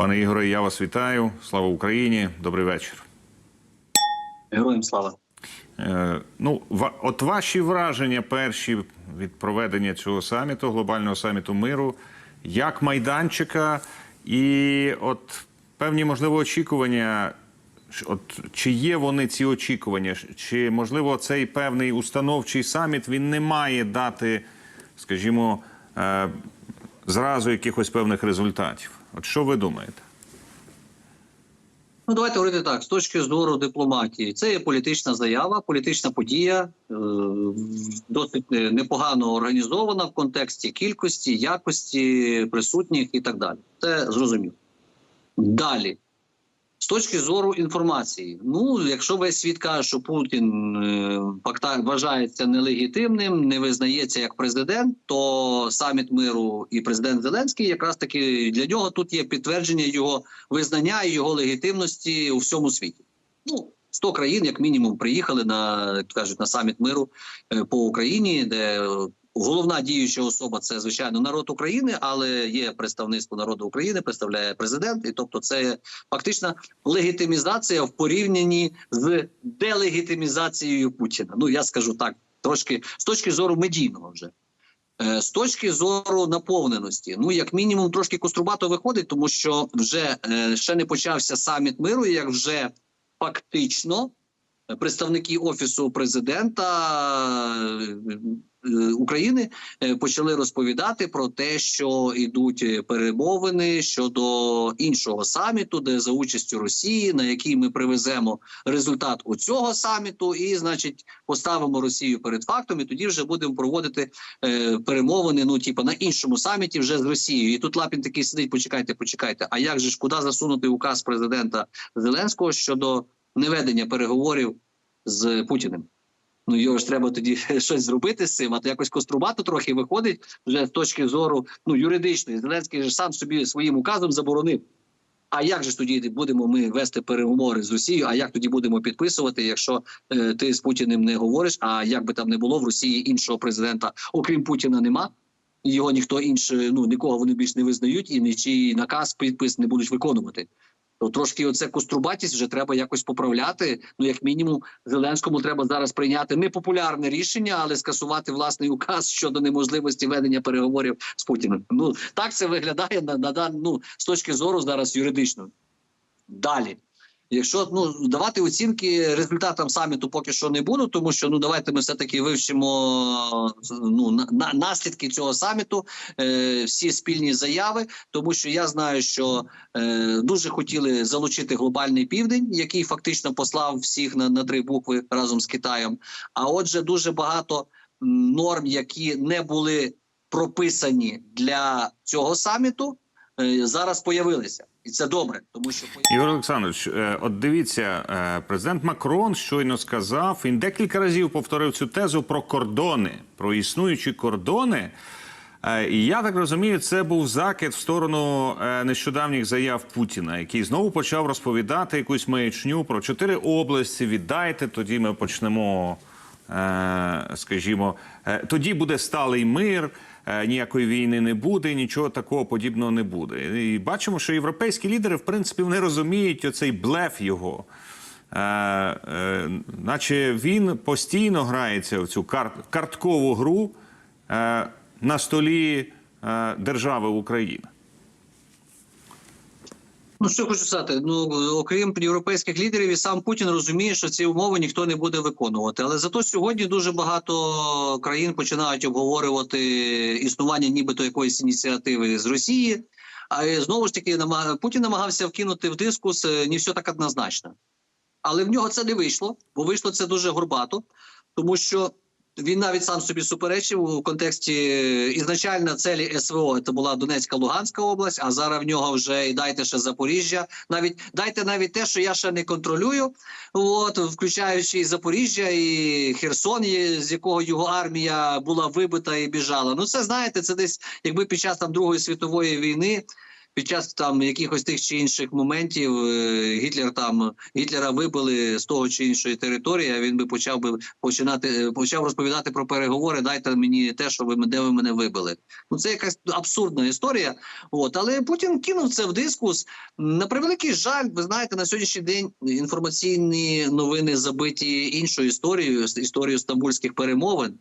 Пане Ігоре, я вас вітаю. Слава Україні. Добрий вечір. Героям слава. Е, ну, от ваші враження перші від проведення цього саміту, глобального саміту миру, як майданчика, і от певні можливо очікування. От чи є вони ці очікування? Чи можливо цей певний установчий саміт він не має дати, скажімо, е, зразу якихось певних результатів? От що ви думаєте? Ну давайте говорити так: з точки зору дипломатії, це є політична заява, політична подія, е, досить е, непогано організована в контексті кількості, якості присутніх і так далі. Це зрозуміло. Далі. Точки зору інформації, ну якщо весь світ каже, що Путін е, вважається нелегітимним, не визнається як президент, то саміт миру і президент Зеленський якраз таки для нього тут є підтвердження його визнання і його легітимності у всьому світі. Ну 100 країн, як мінімум, приїхали на кажуть на саміт миру е, по Україні, де головна діюча особа це звичайно народ України, але є представництво народу України, представляє президент, і тобто це фактична легітимізація в порівнянні з делегітимізацією Путіна. Ну я скажу так, трошки з точки зору медійного вже. Е, З точки зору наповненості, ну як мінімум, трошки кострубато виходить, тому що вже е, ще не почався саміт миру, як вже фактично представники офісу президента е, України е, почали розповідати про те, що йдуть е, перемовини щодо іншого саміту, де за участю Росії, на який ми привеземо результат у цього саміту, і значить поставимо Росію перед фактом, і тоді вже будемо проводити е, перемовини. Ну, типу, на іншому саміті вже з Росією. І тут Лапін такий сидить. Почекайте, почекайте. А як же ж куди засунути указ президента Зеленського щодо неведення переговорів з Путіним? Ну його ж треба тоді щось зробити з цим, а то якось кострубато трохи виходить вже з точки зору ну юридичної. Зеленський ж сам собі своїм указом заборонив. А як же тоді будемо ми вести переговори з Росією? А як тоді будемо підписувати, якщо е, ти з Путіним не говориш? А як би там не було в Росії іншого президента, окрім Путіна, нема. Його ніхто інший, ну нікого вони більш не визнають, і нічий наказ підпис не будуть виконувати. То трошки оце кострубатість вже треба якось поправляти. Ну, як мінімум, Зеленському треба зараз прийняти непопулярне рішення, але скасувати власний указ щодо неможливості ведення переговорів з Путіним. Ну так це виглядає на, на ну, з точки зору зараз юридично. Далі. Якщо ну давати оцінки результатам саміту поки що не буду, тому що ну давайте ми все таки вивчимо ну на, на наслідки цього саміту, е, всі спільні заяви, тому що я знаю, що е, дуже хотіли залучити глобальний південь, який фактично послав всіх на, на три букви разом з Китаєм. А отже, дуже багато норм, які не були прописані для цього саміту, е, зараз появилися, і це добре, тому що Ігор Олександрович, е, от дивіться, е, президент Макрон щойно сказав, він декілька разів повторив цю тезу про кордони, про існуючі кордони. Е, І я так розумію, це був закид в сторону нещодавніх заяв Путіна, який знову почав розповідати якусь маячню про чотири області. Віддайте, тоді ми почнемо, скажімо, е, тоді буде сталий мир. е, Ніякої війни не буде, нічого такого подібного не буде. І бачимо, що європейські лідери, в принципі, вони розуміють оцей блеф його. Е, е, наче він постійно грається в цю карт, карткову гру е, на столі е, держави Україна. Ну що хочу сказати, ну окрім європейських лідерів, і сам Путін розуміє, що ці умови ніхто не буде виконувати. Але зато сьогодні дуже багато країн починають обговорювати існування, нібито якоїсь ініціативи з Росії. А знову ж таки. Путін намагався вкинути в дискус е, не все так однозначно. Але в нього це не вийшло, бо вийшло це дуже горбато, тому що він навіть сам собі суперечив у контексті е, ізначально целі СВО. Це була Донецька Луганська область. А зараз в нього вже і дайте ще Запоріжжя. Навіть дайте навіть те, що я ще не контролюю. От включаючи і Запоріжжя і Херсон, з якого його армія була вибита і біжала. Ну це знаєте, це десь якби під час там Другої світової війни. Під час там якихось тих чи інших моментів е, Гітлер там Гітлера вибили з того чи іншої території. Він би почав би починати е, почав розповідати про переговори. Дайте мені те, що ви де ви мене вибили. Ну це якась абсурдна історія. От але Путін кинув це в дискус. На превеликий жаль, ви знаєте, на сьогоднішній день інформаційні новини забиті іншою історією історією стамбульських перемовин.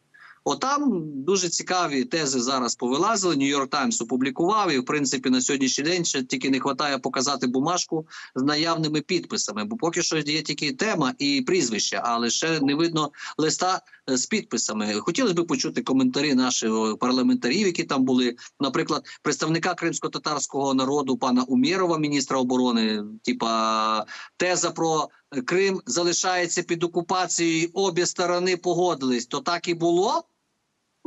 Отам дуже цікаві тези зараз повилазили. Нью-Йорк Таймс опублікував, і в принципі на сьогоднішній день ще тільки не вистачає показати бумажку з наявними підписами. Бо поки що є тільки тема і прізвище, але ще не видно листа е, з підписами. Хотілося б почути коментарі наших парламентарів, які там були. Наприклад, представника кримсько-татарського народу пана Умєрова, міністра оборони, типа теза про Крим залишається під окупацією. Обі сторони погодились. То так і було.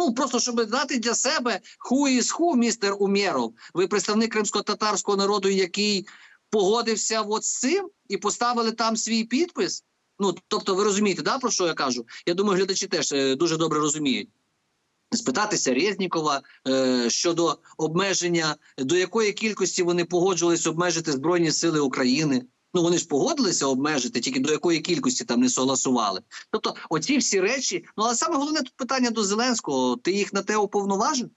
Ну просто щоб знати для себе ху із ху, містер Умєров. Ви представник кримсько-татарського народу, який погодився от з цим і поставили там свій підпис. Ну тобто, ви розумієте, да, про що я кажу? Я думаю, глядачі теж е, дуже добре розуміють. Спитатися Резнікова е, щодо обмеження, до якої кількості вони погоджувалися обмежити Збройні Сили України. Ну вони ж погодилися обмежити, тільки до якої кількості там не согласували. Тобто, оці всі речі. Ну але саме головне тут питання до Зеленського: ти їх на те уповноважив?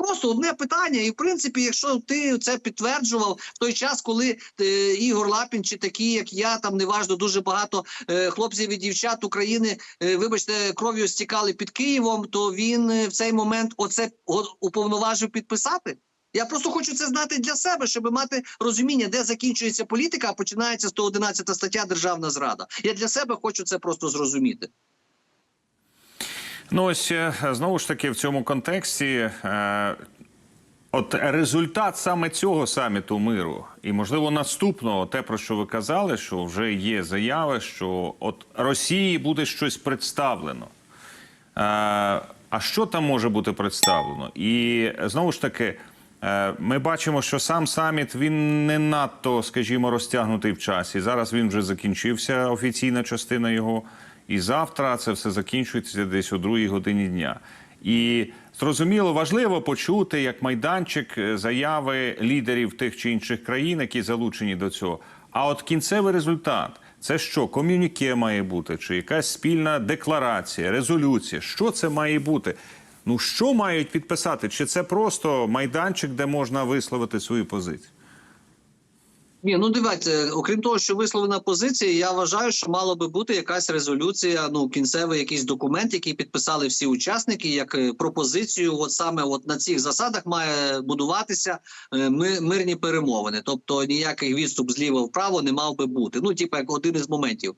Просто одне питання, і в принципі, якщо ти це підтверджував в той час, коли е, Ігор Лапін чи такі, як я, там неважно, дуже багато е, хлопців і дівчат України, е, вибачте, кров'ю стікали під Києвом, то він е, в цей момент оце уповноважив підписати. Я просто хочу це знати для себе, щоб мати розуміння, де закінчується політика, а починається 111 стаття Державна зрада. Я для себе хочу це просто зрозуміти. Ну ось е, знову ж таки в цьому контексті. Е, От результат саме цього саміту миру, і можливо наступного, те про що ви казали, що вже є заяви, що от Росії буде щось представлено. Е, а що там може бути представлено? І знову ж таки, ми бачимо, що сам саміт він не надто, скажімо, розтягнутий в часі. Зараз він вже закінчився, офіційна частина його. І завтра це все закінчується десь о другій годині дня. І зрозуміло, важливо почути як майданчик е, заяви лідерів тих чи інших країн, які залучені до цього. А от кінцевий результат це що? Ком'юніке має бути, чи якась спільна декларація, резолюція? Що це має бути? Ну що мають підписати? Чи це просто майданчик, де можна висловити свою позицію? Ні, ну дивіться, окрім того, що висловлена позиція, я вважаю, що мало би бути якась резолюція, ну кінцевий якийсь документ, який підписали всі учасники, як е, пропозицію. От саме от на цих засадах має будуватися е, ми, мирні перемовини. Тобто ніяких відступ зліва вправо не мав би бути. Ну, типу, як один із моментів.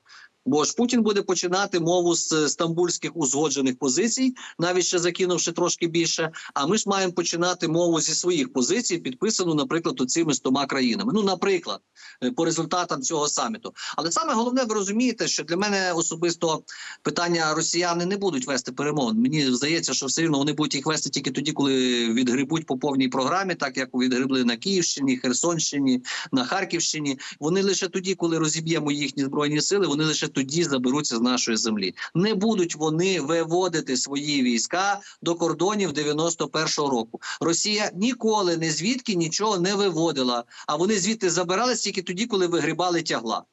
Бо ж Путін буде починати мову з е, стамбульських узгоджених позицій, навіть ще закинувши трошки більше. А ми ж маємо починати мову зі своїх позицій, підписану, наприклад, цими стома країнами. Ну, наприклад, е, по результатам цього саміту. Але саме головне, ви розумієте, що для мене особисто питання росіяни не будуть вести перемовин. Мені здається, що все рівно вони будуть їх вести тільки тоді, коли відгребуть по повній програмі, так як відгребли на Київщині, Херсонщині, на Харківщині. Вони лише тоді, коли розіб'ємо їхні збройні сили, вони лише тоді заберуться з нашої землі. Не будуть вони виводити свої війська до кордонів 91-го року. Росія ніколи не звідки нічого не виводила, а вони звідти забирались тільки тоді, коли вигрібали тягла.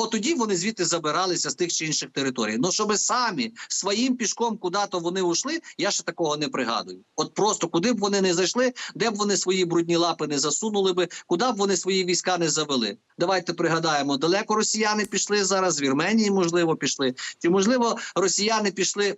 От тоді вони звідти забиралися з тих чи інших територій. Ну щоб самі своїм пішком куди-то вони ушли, я ще такого не пригадую. От просто куди б вони не зайшли, де б вони свої брудні лапи не засунули би, куди б вони свої війська не завели. Давайте пригадаємо, далеко росіяни пішли зараз, з Вірменії, можливо, пішли. Чи можливо росіяни пішли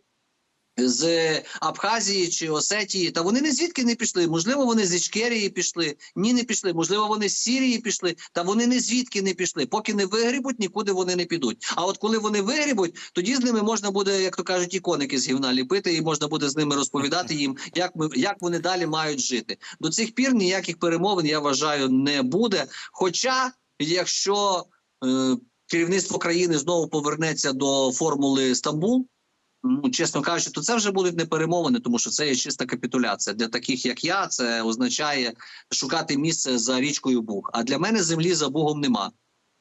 з Абхазії чи Осетії, та вони не звідки не пішли. Можливо, вони з Ічкерії пішли. Ні, не пішли. Можливо, вони з Сірії пішли, та вони не звідки не пішли. Поки не вигрібуть, нікуди вони не підуть. А от коли вони вигрібуть, тоді з ними можна буде, як то кажуть, і коники з гівна ліпити, і можна буде з ними розповідати їм, як ми як вони далі мають жити. До цих пір ніяких перемовин я вважаю не буде. Хоча, якщо е, керівництво країни знову повернеться до формули Стамбул. Ну, чесно кажучи, то це вже будуть не перемовини, тому що це є чиста капітуляція. Для таких як я, це означає шукати місце за річкою Буг. А для мене землі за Бугом нема.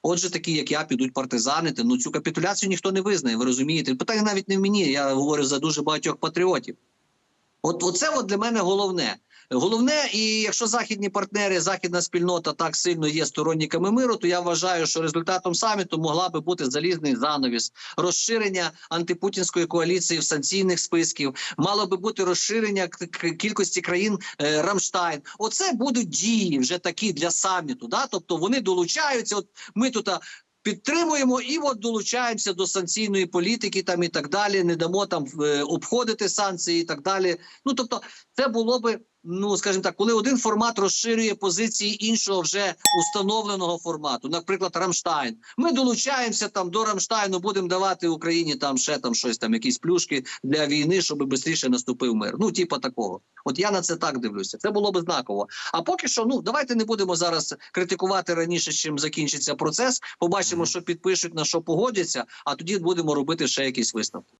Отже, такі, як я, підуть партизанити. Ну цю капітуляцію ніхто не визнає. Ви розумієте? Питання навіть не в мені. Я говорю за дуже багатьох патріотів. От оце от для мене головне. Головне, і якщо західні партнери, західна спільнота так сильно є сторонниками миру, то я вважаю, що результатом саміту могла би бути залізний занавіс, розширення антипутінської коаліції в санкційних списків, мало би бути розширення кількості країн е, Рамштайн. Оце будуть дії вже такі для саміту. Да? Тобто вони долучаються. От ми тут. Підтримуємо і от долучаємося до санкційної політики, там і так далі. Не дамо там е, обходити санкції і так далі. Ну тобто, це було би, ну скажімо так, коли один формат розширює позиції іншого вже установленого формату, наприклад, Рамштайн. Ми долучаємося там до Рамштайну, будемо давати Україні там ще там щось там, якісь плюшки для війни, щоб швидше наступив мир. Ну, типа такого. От я на це так дивлюся. Це було би знаково. А поки що, ну давайте не будемо зараз критикувати раніше, чим закінчиться процес. Побачимо, що підпишуть, на що погодяться, а тоді будемо робити ще якісь висновки.